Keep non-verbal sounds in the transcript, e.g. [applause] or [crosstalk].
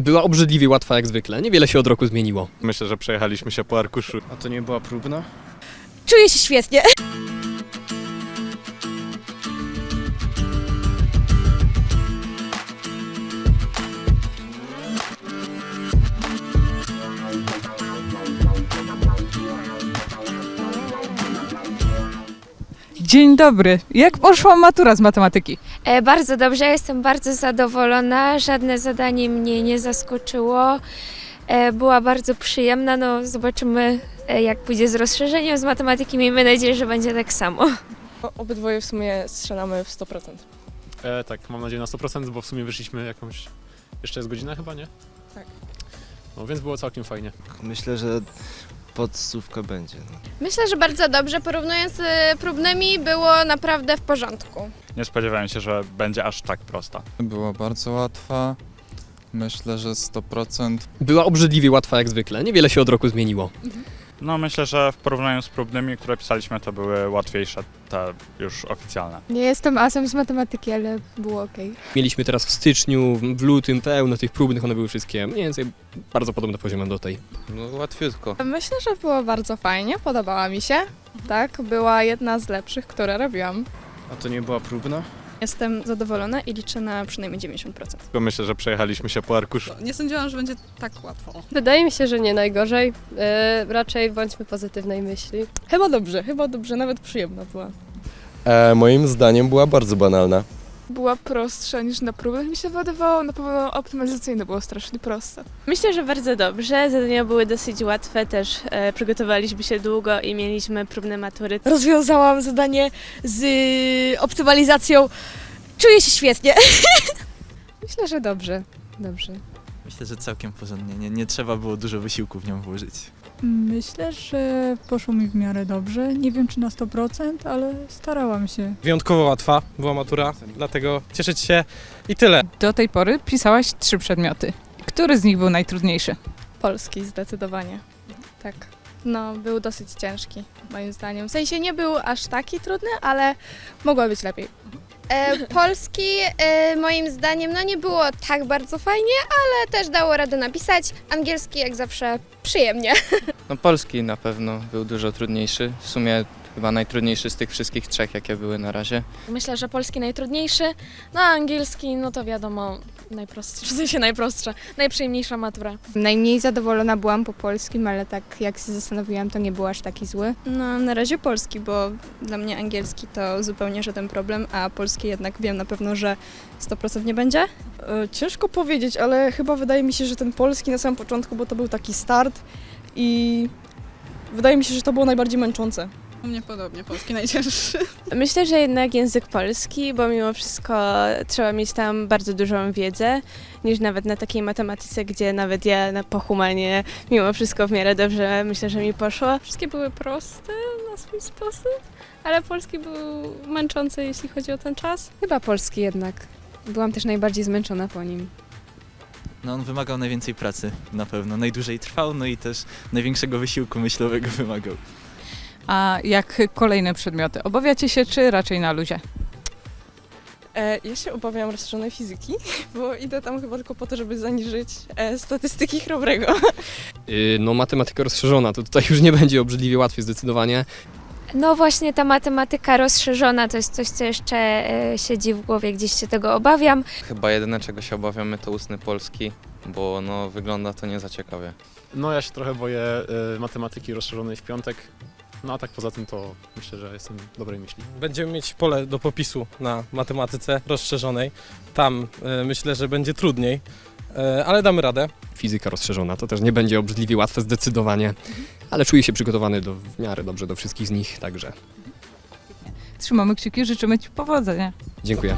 Była obrzydliwie łatwa jak zwykle, niewiele się od roku zmieniło. Myślę, że przejechaliśmy się po arkuszu. A to nie była próbna? Czuję się świetnie. Dzień dobry. Jak poszła matura z matematyki? E, Bardzo dobrze, jestem bardzo zadowolona. Żadne zadanie mnie nie zaskoczyło. E, Była bardzo przyjemna. No, zobaczymy, e, jak pójdzie z rozszerzeniem z matematyki. Miejmy nadzieję, że będzie tak samo. Obydwoje w sumie strzelamy w 100%. E, tak, mam nadzieję na 100%, bo w sumie wyszliśmy jakąś. Jeszcze jest godzina chyba, nie? Tak. No więc było całkiem fajnie. Myślę, że podstówka będzie. No. Myślę, że bardzo dobrze. Porównując z y, próbnymi, było naprawdę w porządku. Nie spodziewałem się, że będzie aż tak prosta. Była bardzo łatwa. Myślę, że 100%. Była obrzydliwie łatwa jak zwykle, niewiele się od roku zmieniło. No myślę, że w porównaniu z próbnymi, które pisaliśmy, to były łatwiejsze, te już oficjalne. Nie jestem asem z matematyki, ale było ok. Mieliśmy teraz w styczniu, w- w lutym pełno tych próbnych, one były wszystkie mniej więcej bardzo podobne poziomem do tej. No łatwiutko. Myślę, że było bardzo fajnie, podobała mi się. Tak, była jedna z lepszych, które robiłam. A to nie była próbna? Jestem zadowolona i liczę na przynajmniej 90%. Tylko myślę, że przejechaliśmy się po arkuszu. Nie sądziłam, że będzie tak łatwo. Wydaje mi się, że nie najgorzej. E, raczej bądźmy pozytywnej myśli. Chyba dobrze, chyba dobrze, nawet przyjemna była. E, moim zdaniem była bardzo banalna. Była prostsza niż na próbach mi się wydawało. Na pewno optymalizacyjne było strasznie proste. Myślę, że bardzo dobrze. Zadania były dosyć łatwe. Też e, przygotowaliśmy się długo i mieliśmy próbne matury. Rozwiązałam zadanie z y, optymalizacją. Czuję się świetnie. [laughs] Myślę, że dobrze. Dobrze. Myślę, że całkiem porządnie. Nie, nie trzeba było dużo wysiłku w nią włożyć. Myślę, że poszło mi w miarę dobrze. Nie wiem czy na 100%, ale starałam się. Wyjątkowo łatwa była matura, dlatego cieszyć się i tyle. Do tej pory pisałaś trzy przedmioty. Który z nich był najtrudniejszy? Polski zdecydowanie. Tak. No, był dosyć ciężki, moim zdaniem. W sensie nie był aż taki trudny, ale mogło być lepiej. E, polski, e, moim zdaniem, no nie było tak bardzo fajnie, ale też dało radę napisać. Angielski, jak zawsze, przyjemnie. [laughs] No polski na pewno był dużo trudniejszy. W sumie chyba najtrudniejszy z tych wszystkich trzech, jakie były na razie. Myślę, że polski najtrudniejszy, no a angielski, no to wiadomo, najprostszy, [laughs] w sensie najprostsza, najprzyjemniejsza matura. Najmniej zadowolona byłam po polskim, ale tak jak się zastanowiłam, to nie był aż taki zły. No, na razie polski, bo dla mnie angielski to zupełnie żaden problem, a polski jednak wiem na pewno, że 100% nie będzie. E, ciężko powiedzieć, ale chyba wydaje mi się, że ten polski na samym początku, bo to był taki start i wydaje mi się, że to było najbardziej męczące. U mnie podobnie, polski najcięższy. Myślę, że jednak język polski, bo mimo wszystko trzeba mieć tam bardzo dużą wiedzę, niż nawet na takiej matematyce, gdzie nawet ja na pohumanie mimo wszystko w miarę dobrze myślę, że mi poszło. Wszystkie były proste na swój sposób, ale polski był męczący, jeśli chodzi o ten czas. Chyba polski jednak. Byłam też najbardziej zmęczona po nim. No on wymagał najwięcej pracy, na pewno. Najdłużej trwał, no i też największego wysiłku myślowego wymagał. A jak kolejne przedmioty? Obawiacie się czy raczej na luzie? E, ja się obawiam rozszerzonej fizyki, [laughs] bo idę tam chyba tylko po to, żeby zaniżyć e, statystyki chrobrego. Yy, [laughs] no matematyka rozszerzona, to tutaj już nie będzie obrzydliwie łatwiej zdecydowanie. No właśnie ta matematyka rozszerzona to jest coś, co jeszcze e, siedzi w głowie, gdzieś się tego obawiam. Chyba jedyne czego się obawiamy to ustny polski, bo no wygląda to nie za ciekawie. No ja się trochę boję y, matematyki rozszerzonej w piątek. No a tak poza tym to myślę, że jestem dobrej myśli. Będziemy mieć pole do popisu na matematyce rozszerzonej. Tam e, myślę, że będzie trudniej, e, ale damy radę. Fizyka rozszerzona to też nie będzie obrzydliwie łatwe zdecydowanie, ale czuję się przygotowany do, w miarę dobrze do wszystkich z nich, także Trzymamy kciuki, życzymy Ci powodzenia. dziękuję.